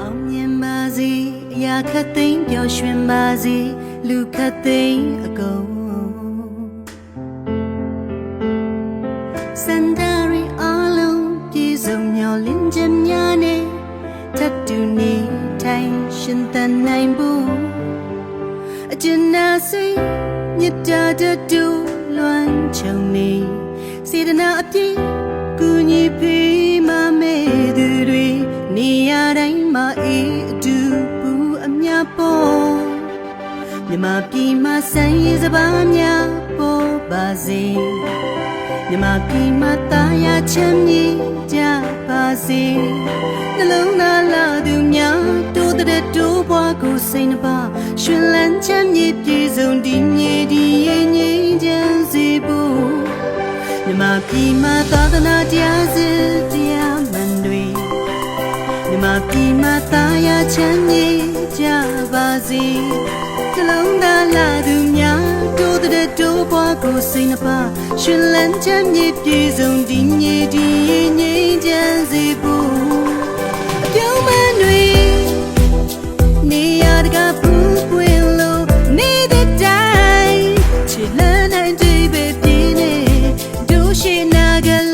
အောင်မြင်ပါစေအရာခတ်သိမ်းပျော်ရွှင်ပါစေလူခတ်သိမ်းအကုန်စန္ဒရီအလုံးပြေဆုံးမျောလင်းချက်များနဲ့ထပ်တူနေထိုင်ရှင်သန်နိုင်ဖို့အကျဉ်းနာစိတ်မြတ်တာတတူလွမ်းချုံနေစေတနာအပြည့်ကူညီပေးမမဲသူတွေနေရာတိုင်းမှာအေးအတူပူအမြ ပေါ်မြမပြည်မှာဆိုင်ရစပါးများပေါ်ပါစေမြမပြည်မှာတာယာချမ်းမြေကြပါစေနှလုံးသားလာသူများတိုးတဲ့တိုးပွားကိုစိတ်နှပါရှင်လန်းချမ်းမြေပြေဆုံးဒီမြေဒီရဲ့ငြိမ်းချမ်းစေဖို့မြမပြည်မှာသာသနာတရားစစ်တရားမှန်တွေမြမပြည်မှာသာယာချမ်းမြေကြပါ စေနှလုံးသားလာသူများတိုးတဲ့တိုးပွားကိုစိတ်နှပါရှင်လန်းချမ်းမြေပြေဆုံးဒီမြေဒီရဲ့ငြိမ်းချမ်းစေဖို့အပြုံးမန်းတွေနေရတကပူပွင့်လို့နေတဲ့တိုင်းချစ်လန်းနိုင်တဲ့ပဲပြင်းနေဒုရှိနာကလ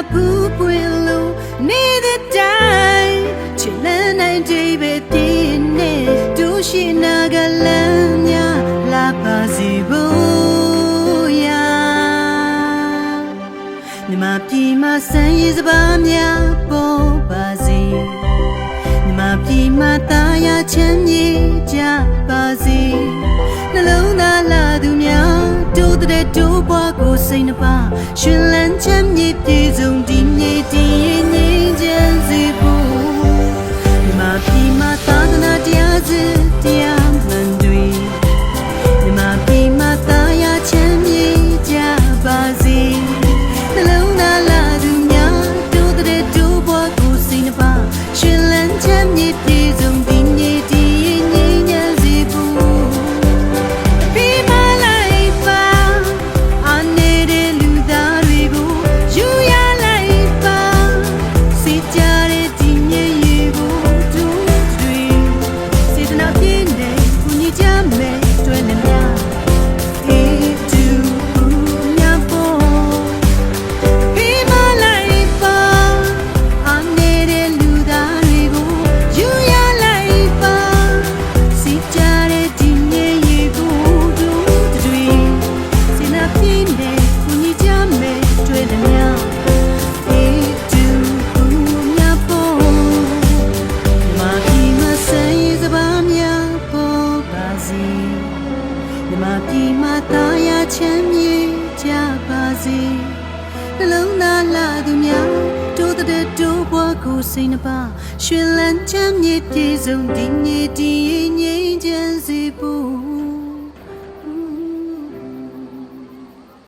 ရတကပူပွင့်လို့နေတဲ့တိုင်းချစ်လန်းနိုင်တဲ့ပဲပြင်းနေဒုရှိနာကလမ်းများလာပါစေဖို့ရာမြမပြည်မှာစံရည်စပါးများပေါ်ပါစေမြမပြည်မှာတာယာချမ်းမြေကြပါစေနှလုံးသားလာသူများတို့တဲ့တို့ဘွားကို စိတ်နှပါရှင်လန်းချမ်းမြေပြေဆုံးဒီမြေဒီရင် ချမ်းမြေကြပါစေနှလုံးသားလာသူများတို့တဲ့တို့ဘွားကိုစိတ်နှပါရှင်လန်းချမ်းမြေပြေဆုံးဒီမြေဒီငြိမ်းချမ်းစေဖို့